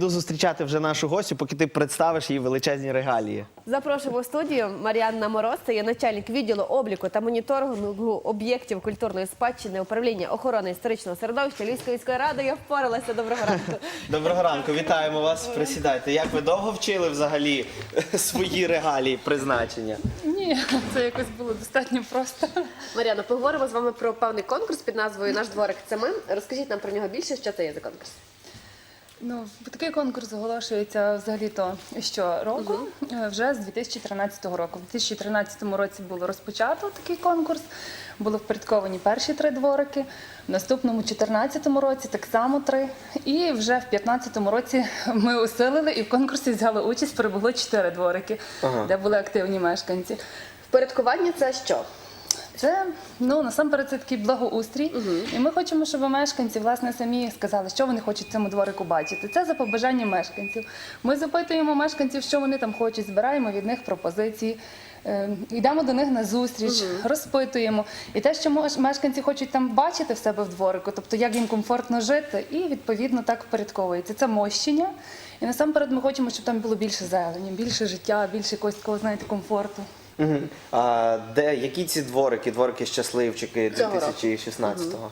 піду зустрічати вже нашу гостю, поки ти представиш їй величезні регалії. Запрошуємо в студію Мар'янна Мороз, це є начальник відділу обліку та моніторингу об'єктів культурної спадщини управління охорони історичного середовища Львівської міської ради. Я впоралася. Доброго ранку. Доброго ранку, вітаємо вас. Присідайте. Як ви довго вчили взагалі свої регалії призначення? Ні, це якось було достатньо просто. Мар'яна, поговоримо з вами про певний конкурс під назвою Наш дворик це ми. Розкажіть нам про нього більше, що це є за конкурс. Ну, такий конкурс оголошується взагалі-то щороку, е, вже з 2013 року. У 2013 році було розпочато такий конкурс, були впорядковані перші три дворики. В наступному 2014 році так само три. І вже в 2015 році ми усилили і в конкурсі взяли участь, перебуло чотири дворики, Ага. де були активні мешканці. Впорядкування це що? Це ну насамперед це такий благоустрій, і ми хочемо, щоб мешканці власне самі сказали, що вони хочуть в цьому дворику бачити. Це за побажанням мешканців. Ми запитуємо мешканців, що вони там хочуть, збираємо від них пропозиції. е, Йдемо до них на зустріч, розпитуємо. І те, що меш- мешканці хочуть там бачити в себе в дворику, тобто як їм комфортно жити, і відповідно так впорядковується. Це мощення. І насамперед ми хочемо, щоб там було більше зелені, більше життя, більше якогось такого, знаєте, комфорту. Угу. А де які ці дворики, дворики щасливчики Цього року. 2016-го?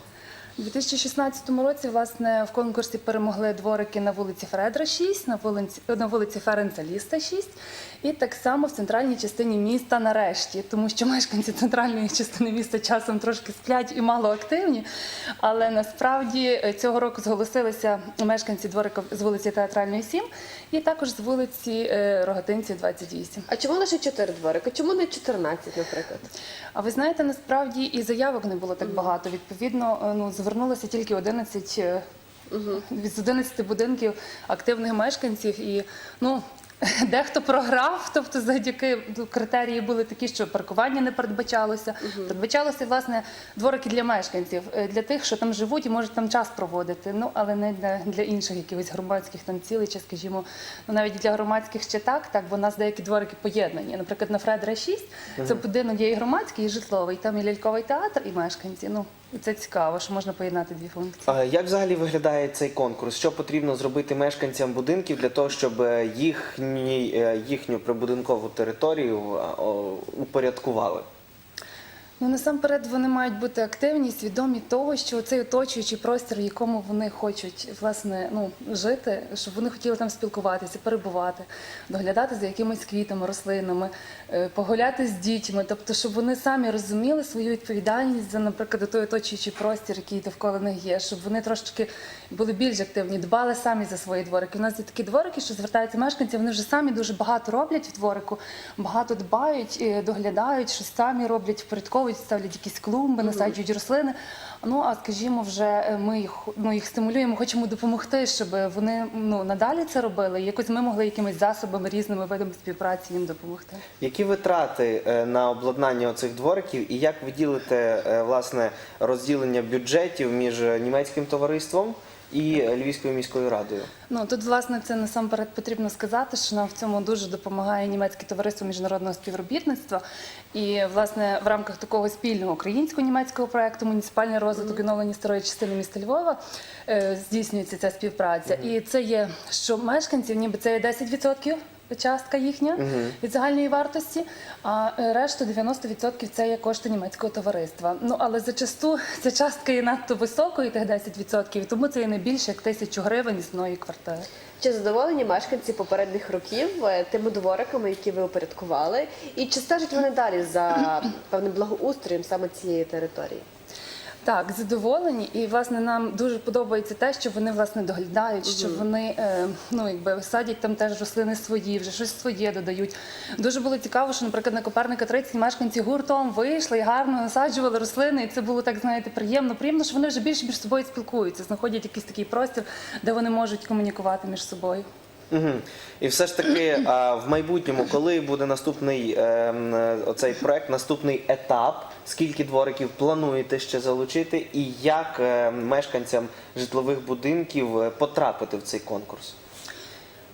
У 2016 році власне в конкурсі перемогли дворики на вулиці Фредра 6, на вулиці, на вулиці Ференца Ліста 6 і так само в центральній частині міста нарешті, тому що мешканці центральної частини міста часом трошки сплять і мало активні. Але насправді е, цього року зголосилися мешканці дворика з вулиці Театральної 7 і також з вулиці е, Рогатинців 28. А чому лише чотири дворики? Чому не 14, наприклад? А ви знаєте, насправді і заявок не було так багато. Відповідно, е, ну звернулося тільки 11 е, з 11 будинків активних мешканців, і ну. Дехто програв, тобто завдяки ну, критерії були такі, що паркування не передбачалося. Передбачалося власне дворики для мешканців, е, для тих, що там живуть і можуть там час проводити. Ну але не для, для інших якихось громадських там цілей, чи скажімо, ну навіть для громадських ще так, так, бо у нас деякі дворики поєднані. Наприклад, на Фредера 6 це будинок є і громадський, і житловий. Там і ляльковий театр, і мешканці. Ну це цікаво, що можна поєднати дві функції. А як взагалі виглядає цей конкурс? Що потрібно зробити мешканцям будинків для того, щоб е, їхні, е, їхню прибудинкову територію упорядкували? Ну насамперед вони мають бути активні, свідомі того, що цей оточуючий простір, в якому вони хочуть власне ну жити, щоб вони хотіли там спілкуватися, перебувати, доглядати за якимись квітами, рослинами, е, погуляти з дітьми, тобто, щоб вони самі розуміли свою відповідальність за, наприклад, той оточуючий простір, який довкола них є, щоб вони трошки були більш активні, дбали самі за свої дворики. У нас є такі дворики, що звертаються мешканці, вони вже самі дуже багато роблять в дворику, багато дбають, е, доглядають, щось самі роблять, впорядковують, ставлять якісь клумби, насаджують рослини. Ну а скажімо, вже е, ми їх ну їх стимулюємо, хочемо допомогти, щоб вони ну надалі це робили. І якось ми могли якимись засобами різними видами співпраці їм допомогти. Які витрати е, на обладнання оцих двориків, і як ви ділите е, власне розділення бюджетів між німецьким товариством і Львівською міською радою? Ну тут власне це насамперед потрібно сказати, що нам в цьому дуже допомагає німецьке товариство міжнародного співробітництва. І власне в рамках такого спільного українсько-німецького проекту муніципальний розвиток оновлення старої частини міста Львова е, здійснюється ця співпраця. І це є що мешканців, ніби це є 10% частка їхня від загальної вартості, а е, решту 90% це є кошти німецького товариства. Ну але зачасту ця частка є надто високою, тих 10%, тому це є не більше як тисячу гривень існої квартири. Чи задоволені мешканці попередніх років е, тими двориками, які ви упорядкували? І чи стежать вони далі за певним благоустроєм саме цієї території? Так, задоволені, і власне нам дуже подобається те, що вони власне доглядають, що вони е, ну якби садять там теж рослини свої, вже щось своє додають. Дуже було цікаво, що, наприклад, на Коперника 30 мешканці гуртом вийшли і гарно насаджували рослини, і це було так, знаєте, приємно. Приємно, що вони вже більше між собою спілкуються, знаходять якийсь такий простір, де вони можуть комунікувати між собою. Угу. І все ж таки, в майбутньому, коли буде наступний е, е, оцей проект, наступний етап, скільки двориків плануєте ще залучити, і як е, мешканцям житлових будинків е, потрапити в цей конкурс?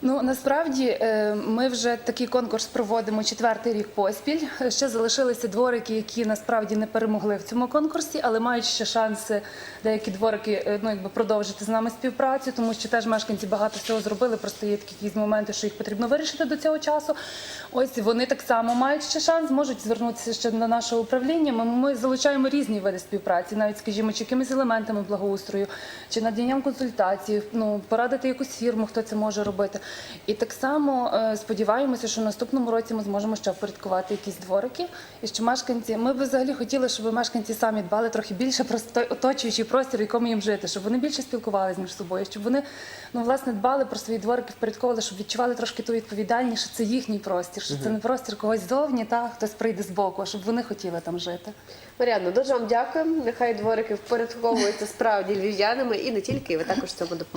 Ну насправді е, ми вже такий конкурс проводимо четвертий рік поспіль. Ще залишилися дворики, які насправді не перемогли в цьому конкурсі, але мають ще шанси деякі дворики е, ну, якби продовжити з нами співпрацю, тому що теж мешканці багато всього зробили. Просто є такі якісь моменти, що їх потрібно вирішити до цього часу. Ось вони так само мають ще шанс, можуть звернутися ще до нашого управління. Ми, ми залучаємо різні види співпраці, навіть скажімо, чи якимись елементами благоустрою, чи наданням консультацій, ну порадити якусь фірму, хто це може робити. І так само е, сподіваємося, що в наступному році ми зможемо ще впорядкувати якісь дворики. І що мешканці, ми б взагалі хотіли, щоб мешканці самі дбали трохи більше про той оточуючий простір, в якому їм жити, щоб вони більше спілкувалися між собою, щоб вони ну власне дбали про свої дворики, впорядковували, щоб відчували трошки ту відповідальність, що це їхній простір, що це не простір когось зовні, та хтось прийде з боку, а щоб вони хотіли там жити. Маріанно, дуже вам дякую. Нехай дворики впорядковуються справді львів'янами і не тільки. і Ви також цьому допомагаєте.